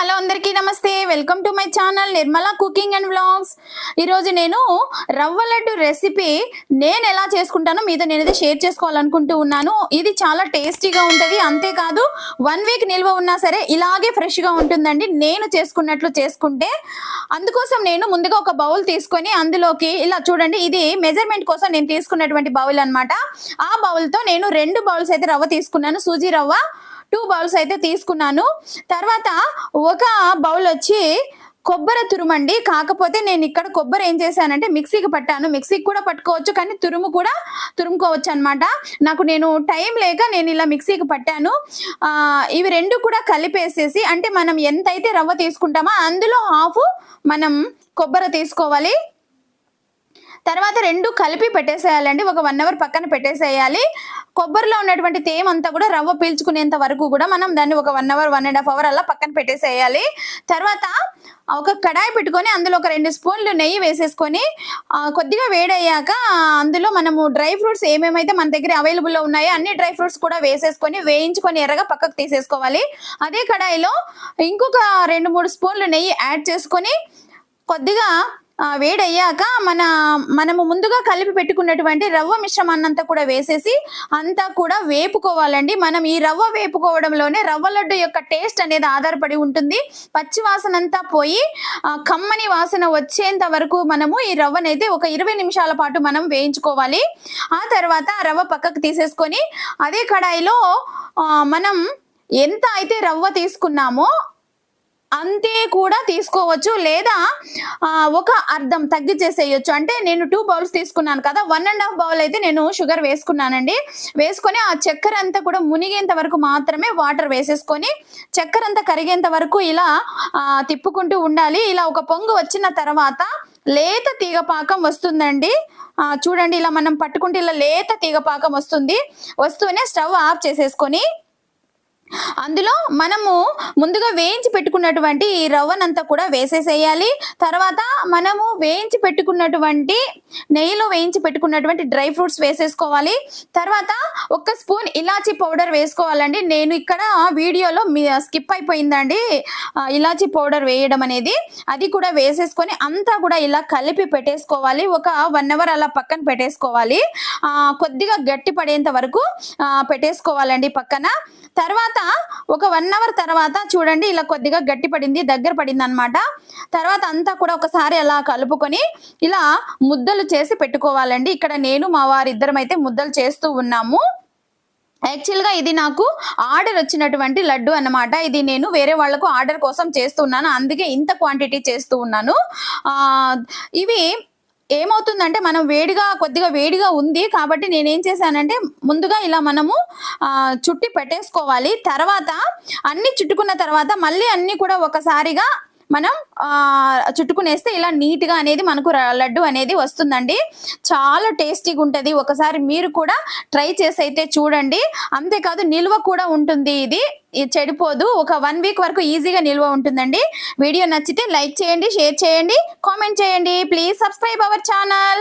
Hello అందరికీ నమస్తే. Welcome to my channel Nirmala cooking and vlogs. ఈరోజు నేను రవ్వ లడ్డు రెసిపీ నేను ఎలా చేసుకుంటానో మీతో నేనైతే షేర్ చేసుకోవాలనుకుంటూ ఉన్నాను. ఇది చాలా టేస్టీగా ఉంటుంది. అంతేకాదు వన్ వీక్ నిల్వ ఉన్నా సరే ఇలాగే ఫ్రెష్గా ఉంటుందండి. నేను చేసుకున్నట్లు చేసుకుంటే అందుకోసం నేను ముందుగా ఒక బౌల్ తీసుకొని అందులోకి ఇలా చూడండి ఇది మెజర్మెంట్ కోసం నేను తీసుకున్నటువంటి బౌల్ అనమాట ఆ బౌల్తో నేను రెండు బౌల్స్ అయితే రవ్వ తీసుకున్నాను. సూజీ రవ్వ టూ బౌల్స్ అయితే తీసుకున్నాను. తర్వాత ఒక బౌల్ వచ్చి కొబ్బరి తురుమండి. కాకపోతే నేను ఇక్కడ కొబ్బరి ఏం చేశానంటే మిక్సీకి పట్టాను. మిక్సీకి కూడా పట్టుకోవచ్చు కానీ తురుము కూడా తురుముకోవచ్చు అనమాట నాకు నేను టైం లేక నేను ఇలా మిక్సీకి పట్టాను. ఇవి రెండు కూడా కలిపేసేసి అంటే మనం ఎంతైతే రవ్వ తీసుకుంటామో అందులో హాఫ్ మనం కొబ్బరి తీసుకోవాలి. తర్వాత రెండు కలిపి పెట్టేసేయాలండి. ఒక వన్ అవర్ పక్కన పెట్టేసేయాలి. కొబ్బరిలో ఉన్నటువంటి తేమ అంతా కూడా రవ్వ పీల్చుకునేంత వరకు కూడా మనం దాన్ని ఒక one hour one and half hour అలా పక్కన పెట్టేసేయాలి. తర్వాత ఒక కడాయి పెట్టుకొని అందులో ఒక రెండు స్పూన్లు నెయ్యి వేసేసుకొని కొద్దిగా వేడయ్యాక అందులో మనము డ్రై ఫ్రూట్స్ ఏమేమైతే మన దగ్గర అవైలబుల్లో ఉన్నాయో అన్ని డ్రై ఫ్రూట్స్ కూడా వేసేసుకొని వేయించుకొని ఎర్రగా పక్కకు తీసేసుకోవాలి. అదే కడాయిలో ఇంకొక రెండు మూడు స్పూన్లు నెయ్యి యాడ్ చేసుకొని కొద్దిగా వేడయ్యాక మన మనము ముందుగా కలిపి పెట్టుకున్నటువంటి రవ్వ మిశ్రమాన్నంతా కూడా వేసేసి అంతా కూడా వేపుకోవాలండి. మనం ఈ రవ్వ వేపుకోవడంలోనే రవ్వ లడ్డు యొక్క టేస్ట్ అనేది ఆధారపడి ఉంటుంది. పచ్చి వాసన అంతా పోయి కమ్మని వాసన వచ్చేంత వరకు మనము ఈ రవ్వనైతే ఒక ఇరవై నిమిషాల పాటు మనం వేయించుకోవాలి. ఆ తర్వాత ఆ రవ్వ పక్కకు తీసేసుకొని అదే కడాయిలో మనం ఎంత అయితే రవ్వ తీసుకున్నామో అంతే కూడా తీసుకోవచ్చు లేదా ఒక అర్థం తగ్గించేసేయచ్చు అంటే నేను టూ బౌల్స్ తీసుకున్నాను కదా వన్ అండ్ హాఫ్ బౌల్ అయితే నేను షుగర్ వేసుకున్నానండి. వేసుకొని ఆ చక్కెర అంతా కూడా మునిగేంత వరకు మాత్రమే వాటర్ వేసేసుకొని చక్కెర అంతా కరిగేంత వరకు ఇలా తిప్పుకుంటూ ఉండాలి. ఇలా ఒక పొంగు వచ్చిన తర్వాత లేత తీగ పాకం వస్తుందండి చూడండి ఇలా మనం పట్టుకుంటే ఇలా లేత తీగ పాకం వస్తుంది. వస్తూనే స్టవ్ ఆఫ్ చేసేసుకొని అందులో మనము ముందుగా వేయించి పెట్టుకున్నటువంటి ఈ రవ్వనంతా కూడా వేసేసేయాలి. తర్వాత మనము వేయించి పెట్టుకున్నటువంటి నెయ్యిలో వేయించి పెట్టుకున్నటువంటి డ్రై ఫ్రూట్స్ వేసేసుకోవాలి. తర్వాత ఒక స్పూన్ ఇలాచీ పౌడర్ వేసుకోవాలండి. నేను ఇక్కడ వీడియోలో మీ స్కిప్ అయిపోయిందండి. ఇలాచీ పౌడర్ వేయడం అనేది. అది కూడా వేసేసుకొని అంతా కూడా ఇలా కలిపి పెట్టేసుకోవాలి. ఒక వన్ అవర్ అలా పక్కన పెట్టేసుకోవాలి. కొద్దిగా గట్టి పడేంత వరకు పెట్టేసుకోవాలండి పక్కన. తర్వాత ఒక వన్ అవర్ తర్వాత చూడండి ఇలా కొద్దిగా గట్టి పడింది దగ్గర పడింది అనమాట తర్వాత అంతా కూడా ఒకసారి అలా కలుపుకొని ఇలా ముద్దలు చేసి పెట్టుకోవాలండి. ఇక్కడ నేను మా వారిద్దరం అయితే ముద్దలు చేస్తూ ఉన్నాము. యాక్చువల్గా ఇది నాకు ఆర్డర్ వచ్చినటువంటి లడ్డు అనమాట ఇది నేను వేరే వాళ్ళకు ఆర్డర్ కోసం చేస్తున్నాను. అందుకే ఇంత క్వాంటిటీ చేస్తూ ఉన్నాను. ఇవి ఏమవుతుందంటే మనం వేడిగా కొద్దిగా వేడిగా ఉంది కాబట్టి నేనేం చేశానంటే ముందుగా ఇలా మనము చుట్టి పెట్టేసుకోవాలి. తర్వాత అన్ని చుట్టుకున్న తర్వాత మళ్ళీ అన్ని కూడా ఒకసారిగా మనం చుట్టుకునేస్తే ఇలా నీట్గా అనేది మనకు లడ్డు అనేది వస్తుందండి. చాలా టేస్టీగా ఉంటుంది. ఒకసారి మీరు కూడా ట్రై చేసి అయితే చూడండి. అంతేకాదు నిల్వ కూడా ఉంటుంది ఇది. ఇది చెడిపోదు. ఒక వన్ వీక్ వరకు ఈజీగా నిల్వ ఉంటుందండి. వీడియో నచ్చితే లైక్ చేయండి షేర్ చేయండి కామెంట్ చేయండి. Please subscribe our channel.